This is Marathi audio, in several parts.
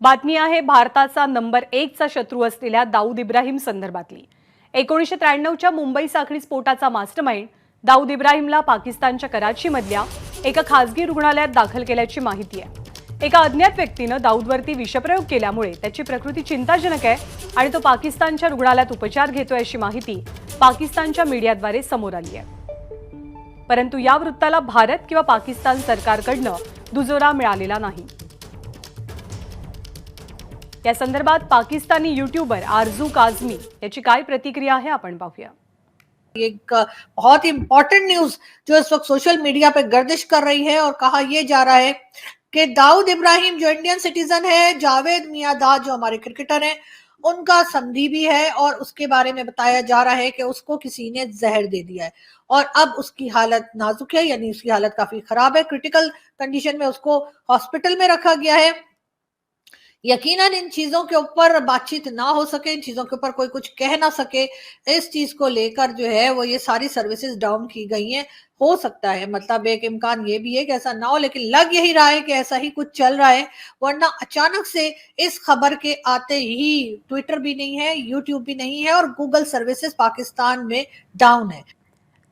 बातमी आहे भारताचा नंबर एकचा शत्रू असलेल्या दाऊद इब्राहिम संदर्भातली. एकोणीसशे त्र्याण्णवच्या मुंबई साखळी स्फोटाचा मास्टरमाइंड दाऊद इब्राहिमला पाकिस्तानच्या कराचीमधल्या एका खासगी रुग्णालयात दाखल केल्याची माहिती आहे. एका अज्ञात व्यक्तीनं दाऊदवरती विषप्रयोग केल्यामुळे त्याची प्रकृती चिंताजनक आहे आणि तो पाकिस्तानच्या रुग्णालयात उपचार घेतोय अशी माहिती पाकिस्तानच्या मीडियाद्वारे समोर आली आहे. परंतु या वृत्ताला भारत किंवा पाकिस्तान सरकारकडनं दुजोरा मिळालेला नाही. या संदर्भात पाकिस्तानी युट्यूबर आरज़ू काझमी याची काय प्रतिक्रिया आहे आपण पाहूया. एक बहुत ही इंपॉर्टेंट न्यूज़ जो इस वक्त सोशल मीडिया पे गर्दिश कर रही है और कहा यह जा रहा है कि दाऊद इब्राहिम जो इंडियन सिटीजन है, जावेद मियादाद जो हमारे क्रिकेटर हैं, उनका संधि भी है और उसके बारे में बताया जा रहा है कि उसको किसी ने जहर दे दिया है। और अब उसकी हालत नाजुक है, यानी उसकी हालत काफ़ी खराब है। क्रिटिकल कंडीशन में उसको हॉस्पिटल में रखा गया है। यकीनन इन चीज़ों के ऊपर बातचीत ना हो सके, इन चीज़ों के ऊपर कोई कुछ कह ना सके, इस चीज़ को लेकर जो है वो ये सारी सर्विसेज़ डाउन की गई हैं। हो सकता है मतलब एक इम्कान ये भी है कि ऐसा ना हो, लेकिन लग यही रहा है कि ऐसा ही कुछ चल रहा है, वरना अचानक से इस खबर के आते ही ट्विटर भी नहीं है यूट्यूब भी नहीं है और गूगल सर्विसेज़ पाकिस्तान में डाउन है।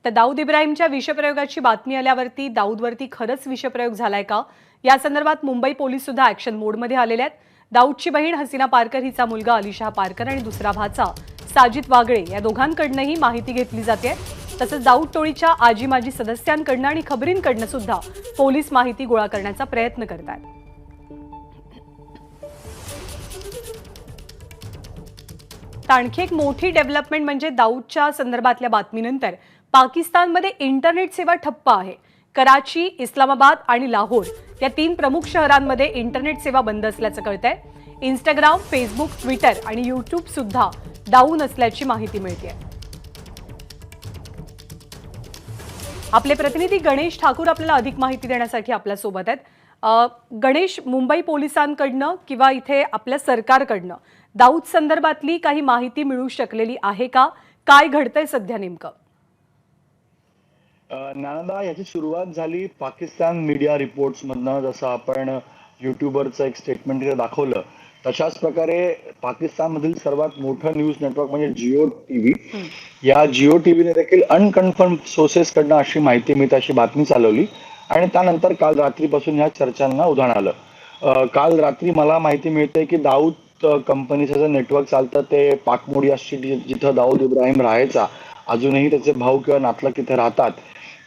तर दाऊद इब्राहिमच्या विषप्रयोगाची बातमी आल्यावरती दाऊदवरती खरंच विषप्रयोग झालाय का? या संदर्भात मुंबई पोलीस सुद्धा ऍक्शन मोडमध्ये आलेले आहेत. दाऊदची बहीण हसीना पारकर हिचा मुलगा अलिशा पारकर आणि दुसरा भाचा साजिद वागळे या दोघांकडनंही माहिती घेतली जाते. तसंच दाऊद टोळीच्या आजी माजी सदस्यांकडनं आणि खबरींकडनं सुद्धा पोलीस माहिती गोळा करण्याचा प्रयत्न करत आहेत आणखी एक मोठी डेव्हलपमेंट म्हणजे दाऊदच्या संदर्भातल्या बातमीनंतर पाकिस्तानमध्ये इंटरनेट सेवा ठप्प आहे. कराची इस्लामाबाद आणि लाहोर या तीन प्रमुख शहरांमध्ये इंटरनेट सेवा बंद असल्याचं कळतंय. इंस्टाग्राम फेसबुक ट्विटर आणि युट्यूब सुद्धा डाऊन असल्याची माहिती मिळते आपले प्रतिनिधी गणेश ठाकूर आपल्याला अधिक माहिती देण्यासाठी आपल्यासोबत आहेत. गणेश मुंबई पोलिसांकडनं किंवा इथे आपल्या सरकारकडनं दाऊद संदर्भातली काही माहिती मिळू शकलेली आहे का? काय घडतंय सध्या नेमकं? नानदा याची सुरुवात झाली पाकिस्तान मीडिया रिपोर्ट्स मधनं जसं आपण युट्यूबरचं एक स्टेटमेंट तिथे दाखवलं. तशाच प्रकारे पाकिस्तानमधील सर्वात मोठं न्यूज नेटवर्क म्हणजे जिओ टीव्ही या जिओ टीव्हीने देखील अनकन्फर्म सोर्सेस कडनं अशी माहिती मिळते अशी बातमी चालवली. आणि त्यानंतर काल रात्रीपासून ह्या चर्चांना उधाण आलं. काल रात्री मला माहिती मिळते की दाऊद कंपनीचं जे नेटवर्क चालतं ते पाकमोडी सिटी जिथं दाऊद इब्राहिम राहायचा. अजूनही त्याचे भाऊ किंवा नातलग तिथे राहतात.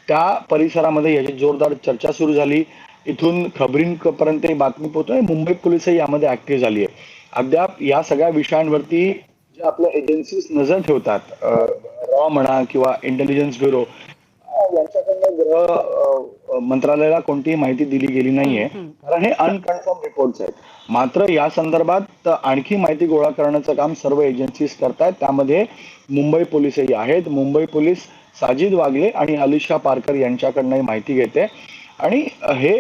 त्या परिसरामध्ये याची जोरदार चर्चा सुरू झाली. इथून खबरींपर्यंत ही बातमी पोहोचते मुंबई पोलीसही यामध्ये ऍक्टिव्ह झाली आहे अद्याप या सगळ्या विषयांवरती जे आपल्या एजन्सीज नजर ठेवतात रॉ म्हणा किंवा इंटेलिजन्स ब्युरो यांच्याकडनं गृह मंत्रालयाला कोणतीही माहिती दिली गेली नाहीये. कारण हे अनकन्फर्म रिपोर्ट्स आहेत. मात्र या संदर्भात आणखी माहिती गोळा करण्याचं काम सर्व एजन्सीज करतायत. त्यामध्ये मुंबई पोलीसही आहेत. मुंबई पोलीस साजिद वागले आणि अलिशा पारकर यांच्याकडनं माहिती घेते. आणि हे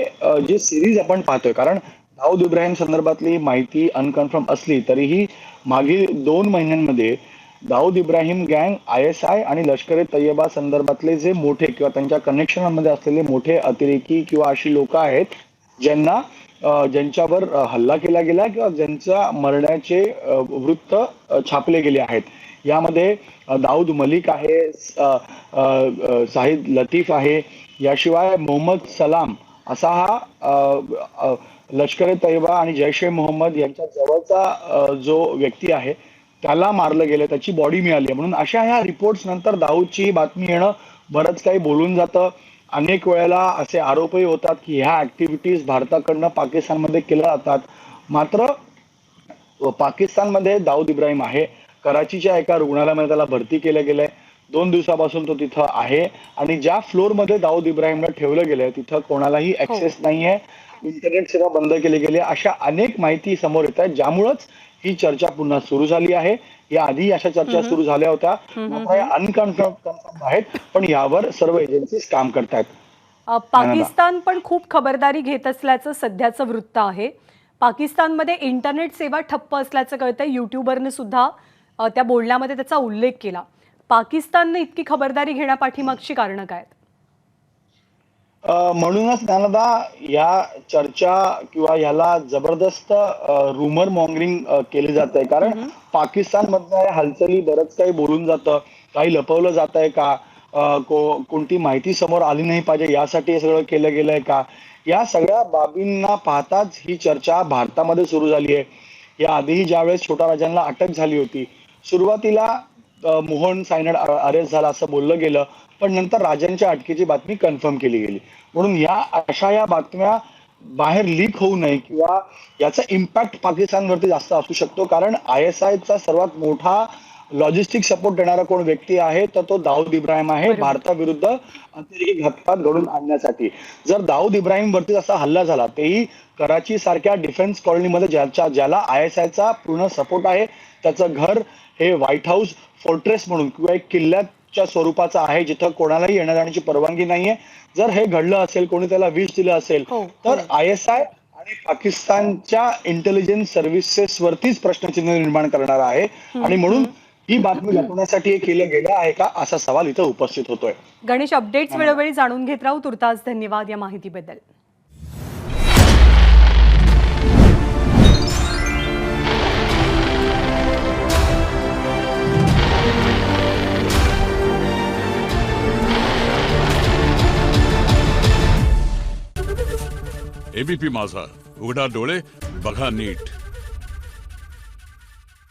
जे सिरीज आपण पाहतोय कारण दाऊद इब्राहिम संदर्भातली माहिती अनकन्फर्म असली तरीही मागील दोन महिन्यांमध्ये दाऊद इब्राहिम गँग आय एस आय आणि लष्कर ए तय्यबा संदर्भातले जे मोठे किंवा त्यांच्या कनेक्शनमध्ये असलेले मोठे अतिरेकी किंवा अशी लोक आहेत ज्यांना ज्यांच्यावर हल्ला केला गेला किंवा ज्यांच्या मरण्याचे वृत्त छापले गेले आहेत. यामध्ये दाऊद मलिक आहे साहिद लतीफ आहे. याशिवाय मोहम्मद सलाम असा हा लष्कर ए तैयबा आणि जैश ए मोहम्मद यांच्या जवळचा जो व्यक्ती आहे त्याला मारलं गेलं त्याची बॉडी मिळाली आहे. म्हणून अशा ह्या रिपोर्ट्स नंतर दाऊदची ही बातमी येणं बरंच काही बोलून जातं. अनेक वेळेला असे आरोपही होतात की ह्या ऍक्टिव्हिटीज भारताकडनं पाकिस्तानमध्ये केल्या जातात. मात्र पाकिस्तानमध्ये दाऊद इब्राहिम आहे. कराचीच्या एका रुग्णालयामध्ये त्याला भरती केलं गेलंय दोन दिवसापासून तो तिथं आहे. आणि ज्या फ्लोअरमध्ये दाऊद इब्राहिमला ठेवलं गेलंय तिथं कोणालाही ऍक्सेस नाहीये. इंटरनेट सेवा बंद केली गेली आहे. अशा अनेक माहिती समोर येत आहेत ज्यामुळंच ही चर्चा पुन्हा सुरू झाली आहे. या आधी अशा चर्चा सुरू झाल्या होत्या. अनकन्फर्म आहेत पण यावर सर्व एजन्सीज काम करतायत. पाकिस्तान पण खूप खबरदारी घेत असल्याचं सध्याचं वृत्त आहे. पाकिस्तानमध्ये इंटरनेट सेवा ठप्प असल्याचं कळतंय. युट्यूबरने सुद्धा त्या बोलण्यामध्ये त्याचा उल्लेख केला. पाकिस्तानने इतकी खबरदारी घेण्यापाठीमागची कारणं काय म्हणूनच ज्ञानदा या चर्चा किंवा ह्याला जबरदस्त रुमर मॉंगरिंग केली जात आहे कारण पाकिस्तान मधल्या हालचाली बरंच काही बोलून जातं. काही लपवलं जात आहे को- कोणती माहिती समोर आली नाही पाहिजे? यासाठी हे सगळं केलं गेलंय का? या सगळ्या बाबींना पाहताच ही चर्चा भारतामध्ये सुरू झाली आहे. या आधीही ज्यावेळेस छोटा राजांना अटक झाली होती सुरुवातीला मोहन सायनड अरेस्ट झाला असं बोललं गेलं पण नंतर राजांच्या अटकेची बातमी कन्फर्म केली गेली. म्हणून या अशा या बातम्या बाहेर लीक होऊ नये किंवा याचा इम्पॅक्ट पाकिस्तानवरती जास्त असू शकतो कारण आय एस आयचा सर्वात मोठा लॉजिस्टिक सपोर्ट देणारा कोण व्यक्ती आहे तर तो दाऊद इब्राहिम आहे. भारताविरुद्ध अतिरेकी घातपात घडून आणण्यासाठी जर दाऊद इब्राहिम वरती असा हल्ला झाला तेही कराची सारख्या डिफेन्स कॉलनीमध्ये ज्याच्या ज्याला आय एस आयचा पूर्ण सपोर्ट आहे त्याचं घर हे व्हाईट हाऊस फोर्ट्रेस म्हणून किंवा एक किल्ल्याच्या स्वरूपाचं आहे जिथं कोणालाही येण्या जाण्याची परवानगी नाहीये जर हे घडलं असेल कोणी त्याला विष दिलं असेल हो, तर. आय एस आय आणि पाकिस्तानच्या इंटेलिजन्स सर्व्हिसेस वरतीच प्रश्नचिन्ह निर्माण करणार आहे आणि म्हणून ही बातमी लपवण्यासाठी हे केलं गेलं आहे का असा सवाल इथं उपस्थित होतोय. गणेश अपडेट्स वेळोवेळी जाणून घेत राहू तुर्तास धन्यवाद या माहितीबद्दल. एबीपी माझा. उघडा डोळे बघा नीट.